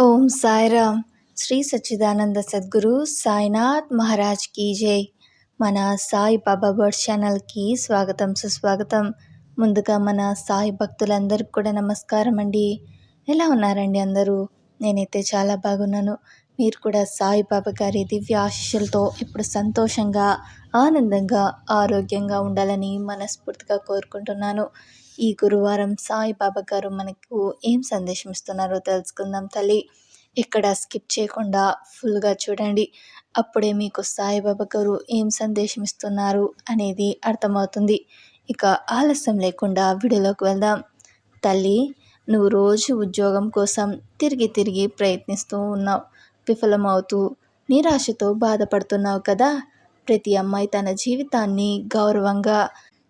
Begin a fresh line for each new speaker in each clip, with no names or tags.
ఓం సాయిరామ్. శ్రీ సచ్చిదానంద సద్గురు సాయినాథ్ మహారాజ్ కీ జై. మన సాయి బాబా బర్డ్ ఛానల్కి స్వాగతం సుస్వాగతం. ముందుగా మన సాయి భక్తులందరికీ కూడా నమస్కారం అండి. ఎలా ఉన్నారండి అందరూ? నేనైతే చాలా బాగున్నాను. మీరు కూడా సాయి బాబా గారి దివ్య ఆశీస్సులతో ఇప్పుడు సంతోషంగా ఆనందంగా ఆరోగ్యంగా ఉండాలని మనస్ఫూర్తిగా కోరుకుంటున్నాను. ఈ గురువారం సాయిబాబా గారు మనకు ఏం సందేశం ఇస్తున్నారో తెలుసుకుందాం తల్లి. ఇక్కడ స్కిప్ చేయకుండా ఫుల్గా చూడండి. అప్పుడే మీకు సాయిబాబా గారు ఏం సందేశం ఇస్తున్నారు అనేది అర్థమవుతుంది. ఇక ఆలస్యం లేకుండా వీడియోలోకి వెళ్దాం. తల్లి నువ్వు రోజు ఉద్యోగం కోసం తిరిగి తిరిగి ప్రయత్నిస్తూ ఉన్నావు. విఫలమవుతూ నిరాశతో బాధపడుతున్నావు కదా. ప్రతి అమ్మాయి తన జీవితాన్ని గౌరవంగా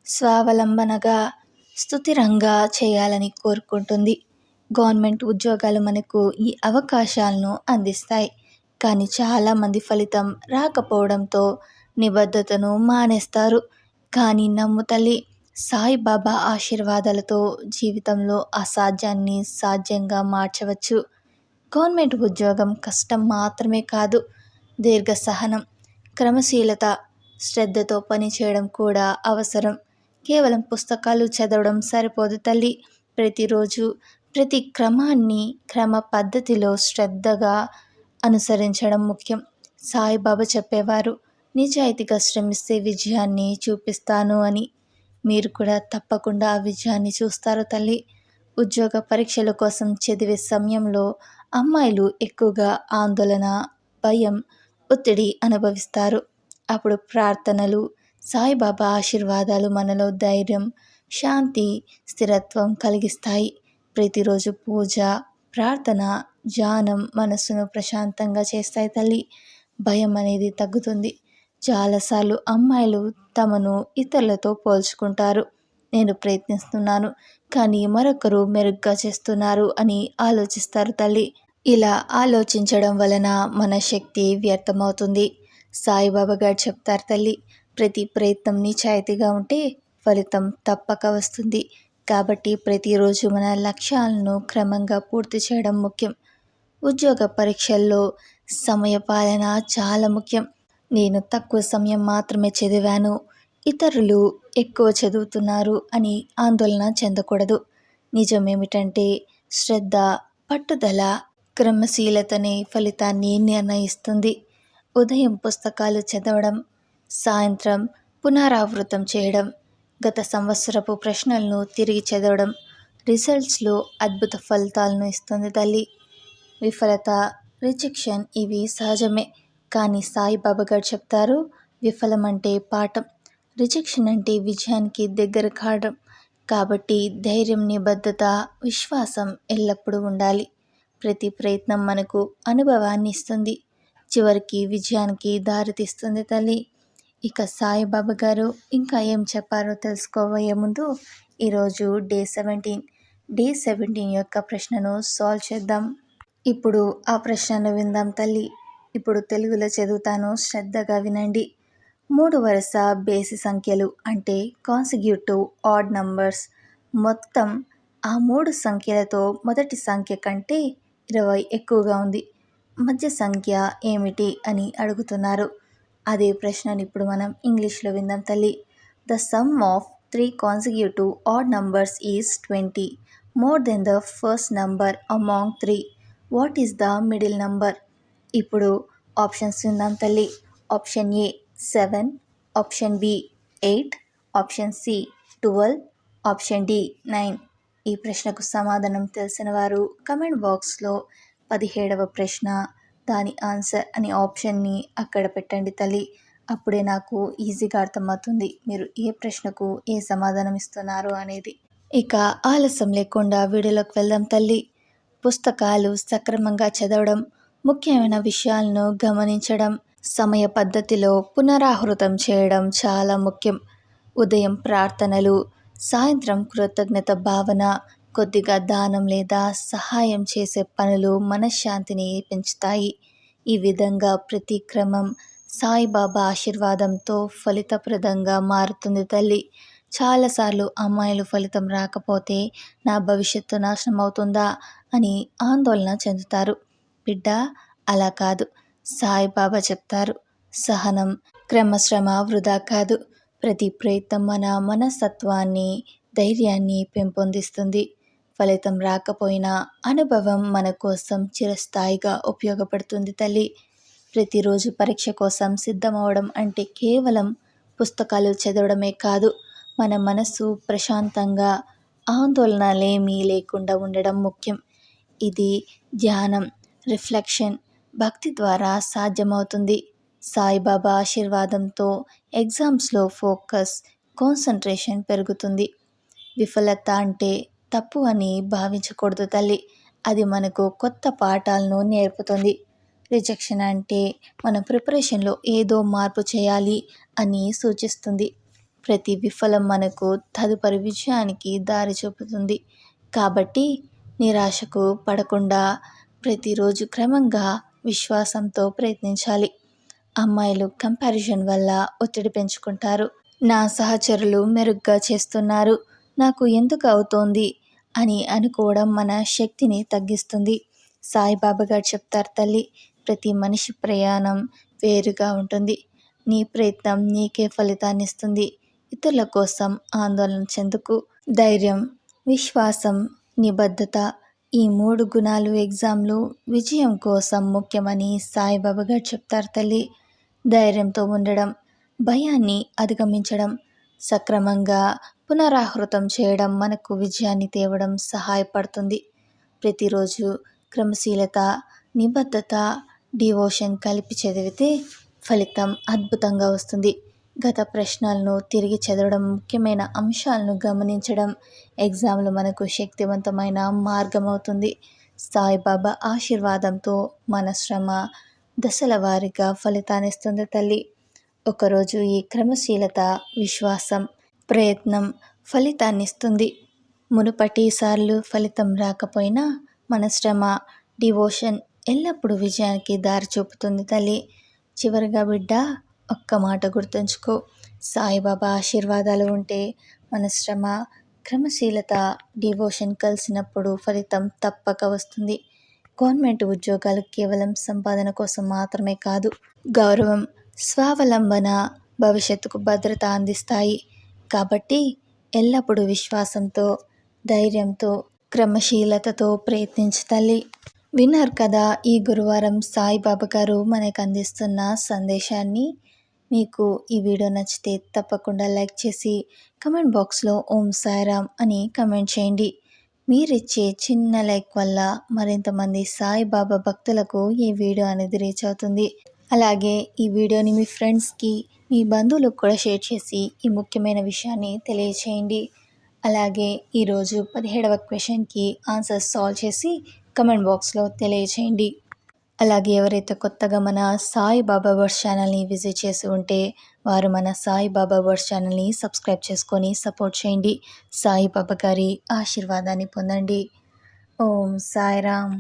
స్వావలంబనగా స్థుతిరంగా చేయాలని కోరుకుంటుంది. గవర్నమెంట్ ఉద్యోగాలు మనకు ఈ అవకాశాలను అందిస్తాయి. కానీ చాలామంది ఫలితం రాకపోవడంతో నిబద్ధతను మానేస్తారు. కానీ నమ్ము తల్లి సాయిబాబా ఆశీర్వాదాలతో జీవితంలో అసాధ్యాన్ని సాధ్యంగా మార్చవచ్చు. గవర్నమెంట్ ఉద్యోగం కష్టం మాత్రమే కాదు దీర్ఘ సహనం క్రమశీలత శ్రద్ధతో పనిచేయడం కూడా అవసరం. కేవలం పుస్తకాలు చదవడం సరిపోదు తల్లి. ప్రతిరోజు ప్రతి క్రమాన్ని క్రమ పద్ధతిలో శ్రద్ధగా అనుసరించడం ముఖ్యం. సాయిబాబా చెప్పేవారు నిజాయితీగా శ్రమిస్తే విజయాన్ని చూపిస్తాను అని. మీరు కూడా తప్పకుండా ఆ విజయాన్ని చూస్తారు తల్లి. ఉద్యోగ పరీక్షల కోసం చదివే సమయంలో అమ్మాయిలు ఎక్కువగా ఆందోళన భయం ఒత్తిడి అనుభవిస్తారు. అప్పుడు ప్రార్థనలు సాయిబాబా ఆశీర్వాదాలు మనలో ధైర్యం శాంతి స్థిరత్వం కలిగిస్తాయి. ప్రతిరోజు పూజ ప్రార్థన ధ్యానం మనస్సును ప్రశాంతంగా చేస్తాయి తల్లి. భయం అనేది తగ్గుతుంది. చాలాసార్లు అమ్మాయిలు తమను ఇతరులతో పోల్చుకుంటారు. నేను ప్రయత్నిస్తున్నాను కానీ మరొకరు మెరుగ్గా చేస్తున్నారు అని ఆలోచిస్తారు తల్లి. ఇలా ఆలోచించడం వలన మన శక్తి వ్యర్థమవుతుంది. సాయిబాబా గారు చెప్తారు తల్లి ప్రతి ప్రయత్నం నిజాయితీగా ఉంటే ఫలితం తప్పక వస్తుంది. కాబట్టి ప్రతిరోజు మన లక్ష్యాలను క్రమంగా పూర్తి చేయడం ముఖ్యం. ఉద్యోగ పరీక్షల్లో సమయపాలన చాలా ముఖ్యం. నేను తక్కువ సమయం మాత్రమే చదివాను. ఇతరులు ఎక్కువ చదువుతున్నారు అని ఆందోళన చెందకూడదు. నిజమేమిటంటే శ్రద్ధ పట్టుదల క్రమశీలతనే ఫలితాన్ని నిర్ణయిస్తుంది. ఉదయం పుస్తకాలు చదవడం సాయంత్రం పునరావృతం చేయడం గత సంవత్సరపు ప్రశ్నలను తిరిగి చదవడం రిజల్ట్స్లో అద్భుత ఫలితాలను ఇస్తుంది తల్లి. విఫలత రిజెక్షన్ ఇవి సహజమే. కానీ సాయిబాబా గారు చెప్తారు విఫలం అంటే పాఠం. రిజెక్షన్ అంటే విజయానికి దగ్గర కావడం. కాబట్టి ధైర్యం నిబద్ధత విశ్వాసం ఎల్లప్పుడూ ఉండాలి. ప్రతి ప్రయత్నం మనకు అనుభవాన్ని ఇస్తుంది. చివరికి విజయానికి దారితీస్తుంది తల్లి. ఇక సాయిబాబా గారు ఇంకా ఏం చెప్పారో తెలుసుకోబోయే ముందు ఈరోజు డే సెవెంటీన్. డే సెవెంటీన్ యొక్క ప్రశ్నను సాల్వ్ చేద్దాం. ఇప్పుడు ఆ ప్రశ్నను విందాం తల్లి. ఇప్పుడు తెలుగులో చదువుతాను శ్రద్ధగా వినండి. మూడు వరుస బేసి సంఖ్యలు అంటే కాన్సిక్యూటివ్ ఆడ్ నంబర్స్. మొత్తం ఆ మూడు సంఖ్యలతో మొదటి సంఖ్య కంటే ఇరవై ఎక్కువగా ఉంది. మధ్య సంఖ్య ఏమిటి అని అడుగుతున్నారు. అదే ప్రశ్నని ఇప్పుడు మనం ఇంగ్లీష్లో విందాం తల్లి. The sum of three consecutive odd numbers is twenty. More than the first number among three. What is the middle number? ఇప్పుడు ఆప్షన్స్ విందాం తల్లి. Option A seven option B eight option C twelve option D nine. ఈ ప్రశ్నకు సమాధానం తెలిసిన వారు comment బాక్స్లో పదిహేడవ ప్రశ్న. దాని ఆన్సర్ అనే ఆప్షన్ని అక్కడ పెట్టండి తల్లి. అప్పుడే నాకు ఈజీగా అర్థమవుతుంది మీరు ఏ ప్రశ్నకు ఏ సమాధానం ఇస్తున్నారు అనేది. ఇక ఆలస్యం లేకుండా వీడియోలోకి వెళ్దాం తల్లి. పుస్తకాలు సక్రమంగా చదవడం ముఖ్యమైన విషయాలను గమనించడం సమయ పద్ధతిలో పునరాహృతం చేయడం చాలా ముఖ్యం. ఉదయం ప్రార్థనలు సాయంత్రం కృతజ్ఞత భావన కొద్దిగా దానం లేదా సహాయం చేసే పనులు మనశ్శాంతిని పెంచుతాయి. ఈ విధంగా ప్రతి క్రమం సాయిబాబా ఆశీర్వాదంతో ఫలితప్రదంగా మారుతుంది తల్లి. చాలాసార్లు అమ్మాయిలు ఫలితం రాకపోతే నా భవిష్యత్తు నాశనం అవుతుందా అని ఆందోళన చెందుతారు. బిడ్డ అలా కాదు. సాయిబాబా చెప్తారు సహనం క్రమశ్రమ వృధా కాదు. ప్రతి ప్రయత్నం మన మనస్తత్వాన్ని ధైర్యాన్ని పెంపొందిస్తుంది. ఫలితం రాకపోయినా అనుభవం మన కోసం చిరస్థాయిగా ఉపయోగపడుతుంది తల్లి. ప్రతిరోజు పరీక్ష కోసం సిద్ధమవడం అంటే కేవలం పుస్తకాలు చదవడమే కాదు మన మనసు ప్రశాంతంగా ఆందోళనలేమీ లేకుండా ఉండడం ముఖ్యం. ఇది ధ్యానం రిఫ్లెక్షన్ భక్తి ద్వారా సాధ్యమవుతుంది. సాయిబాబా ఆశీర్వాదంతో ఎగ్జామ్స్లో ఫోకస్ కాన్సన్ట్రేషన్ పెరుగుతుంది. విఫలత అంటే తప్పు అని భావించకూడదు తల్లి. అది మనకు కొత్త పాఠాలను నేర్పుతుంది. రిజెక్షన్ అంటే మన ప్రిపరేషన్లో ఏదో మార్పు చేయాలి అని సూచిస్తుంది. ప్రతి విఫలం మనకు తదుపరి విజయానికి దారి చూపుతుంది. కాబట్టి నిరాశకు పడకుండా ప్రతిరోజు క్రమంగా విశ్వాసంతో ప్రయత్నించాలి. అమ్మాయిలు కంపారిజన్ వల్ల ఒత్తిడి పెంచుకుంటారు. నా సహచరులు మెరుగ్గా చేస్తున్నారు. నాకు ఎందుకు అవుతోంది? అని అనుకోవడం మన శక్తిని తగ్గిస్తుంది. సాయిబాబా గారు చెప్తారు తల్లి ప్రతి మనిషి ప్రయాణం వేరుగా ఉంటుంది. నీ ప్రయత్నం నీకే ఫలితాన్ని ఇస్తుంది. ఇతరుల కోసం ఆందోళన చెందుకు. ధైర్యం విశ్వాసం నిబద్ధత ఈ మూడు గుణాలు ఎగ్జామ్లు విజయం కోసం ముఖ్యమని సాయిబాబా గారు చెప్తారు తల్లి. ధైర్యంతో ఉండడం భయాన్ని అధిగమించడం సక్రమంగా పునరాహృతం చేయడం మనకు విజయాన్ని తేవడం సహాయపడుతుంది. ప్రతిరోజు క్రమశీలత నిబద్ధత డివోషన్ కలిపి చదివితే ఫలితం అద్భుతంగా వస్తుంది. గత ప్రశ్నలను తిరిగి చదవడం ముఖ్యమైన అంశాలను గమనించడం ఎగ్జామ్లు మనకు శక్తివంతమైన మార్గం అవుతుంది సాయిబాబా ఆశీర్వాదంతో మన శ్రమ దశల వారీగా ఫలితాన్నిస్తుంది తల్లి. ఒకరోజు ఈ క్రమశీలత విశ్వాసం ప్రయత్నం ఫలితాన్నిస్తుంది. మునుపటి సార్లు ఫలితం రాకపోయినా మన శ్రమ డివోషన్ ఎల్లప్పుడూ విజయానికి దారి చూపుతుంది తల్లి. చివరిగా బిడ్డ ఒక్క మాట గుర్తుంచుకో. సాయిబాబా ఆశీర్వాదాలు ఉంటే మన శ్రమ క్రమశీలత డివోషన్ కలిసినప్పుడు ఫలితం తప్పక వస్తుంది. గవర్నమెంట్ ఉద్యోగాలు కేవలం సంపాదన కోసం మాత్రమే కాదు గౌరవం స్వావలంబన భవిష్యత్తుకు భద్రత అందిస్తాయి. కాబట్టి ఎల్లప్పుడూ విశ్వాసంతో ధైర్యంతో క్రమశీలతతో ప్రయత్నించు తల్లి. విన్నారు కదా ఈ గురువారం సాయిబాబా గారు మనకు అందిస్తున్న సందేశాన్ని. మీకు ఈ వీడియో నచ్చితే తప్పకుండా లైక్ చేసి కమెంట్ బాక్స్లో ఓం సాయిరామ్ అని కమెంట్ చేయండి. మీరిచ్చే చిన్న లైక్ వల్ల మరింతమంది సాయిబాబా భక్తులకు ఈ వీడియో అనేది రీచ్ అవుతుంది. అలాగే ఈ వీడియోని మీ ఫ్రెండ్స్కి మీ బంధువులకు కూడా షేర్ చేసి ఈ ముఖ్యమైన విషయాన్ని తెలియచేయండి. అలాగే ఈరోజు పదిహేడవ క్వశ్చన్కి ఆన్సర్స్ సాల్వ్ చేసి కమెంట్ బాక్స్లో తెలియచేయండి. అలాగే ఎవరైతే కొత్తగా మన సాయి బాబా వర్డ్స్ ఛానల్ని విజిట్ చేసి ఉంటే వారు మన సాయి బాబా వర్డ్స్ ఛానల్ని సబ్స్క్రైబ్ చేసుకొని సపోర్ట్ చేయండి. సాయి బాబా గారి ఆశీర్వాదాన్ని పొందండి. ఓం సాయిరామ్.